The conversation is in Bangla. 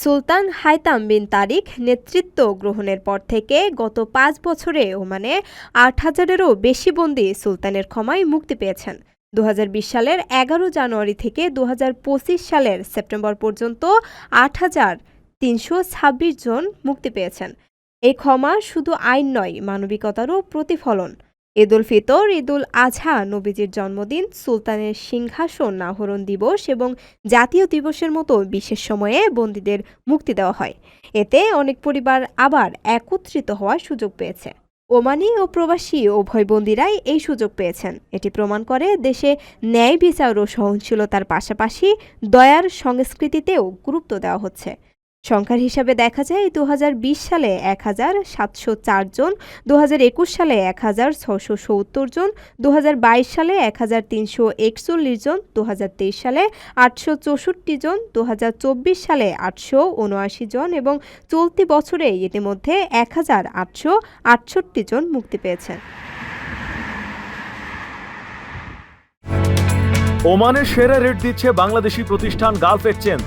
সুলতান হাইতাম বিন তারিক নেতৃত্ব গ্রহণের পর থেকে গত পাঁচ বছরে ওমানে আট হাজারেরও বেশি বন্দী সুলতানের ক্ষমায় মুক্তি পেয়েছেন। দু হাজার বিশ সালের এগারো জানুয়ারি থেকে দু হাজার পঁচিশ সালের সেপ্টেম্বর পর্যন্ত আট হাজার তিনশো ছাব্বিশ জন মুক্তি পেয়েছেন। এই ক্ষমা শুধু আইন নয়, মানবিকতারও প্রতিফলন। ঈদুল ফিতর, ঈদুল আজহা নবীজির জন্মদিন, সুলতানের সিংহাসন আহরণ দিবস এবং জাতীয় দিবসের মতো বিশেষ সময়ে বন্দীদের মুক্তি দেওয়া হয়। এতে অনেক পরিবার আবার একত্রিত হওয়ার সুযোগ পেয়েছে। ওমানি ও প্রবাসী উভয় বন্দীরাই এই সুযোগ পেয়েছেন। এটি প্রমাণ করে দেশে ন্যায় বিচার ও সহনশীলতার পাশাপাশি দয়ার সংস্কৃতিতেও গুরুত্ব দেওয়া হচ্ছে। সংখ্যার হিসাবে দেখা যায় দু হাজার বিশ সালে এক হাজার সাতশো চার জন দু সালে এক হাজার ছশো সত্তর জন দু হাজার বাইশ সালে এক হাজার তিনশো একচল্লিশ জন, দুহাজার তেইশ সালে আটশো চৌষট্টি জন দু হাজার চব্বিশ সালে আটশো উনআশি জন এবং চলতি বছরে ইতিমধ্যে এক হাজার আটশো আটষট্টি জন মুক্তি পেয়েছেন। ওমানের সেরা রেট দিচ্ছে বাংলাদেশি প্রতিষ্ঠান গালফ এক্সচেঞ্জ।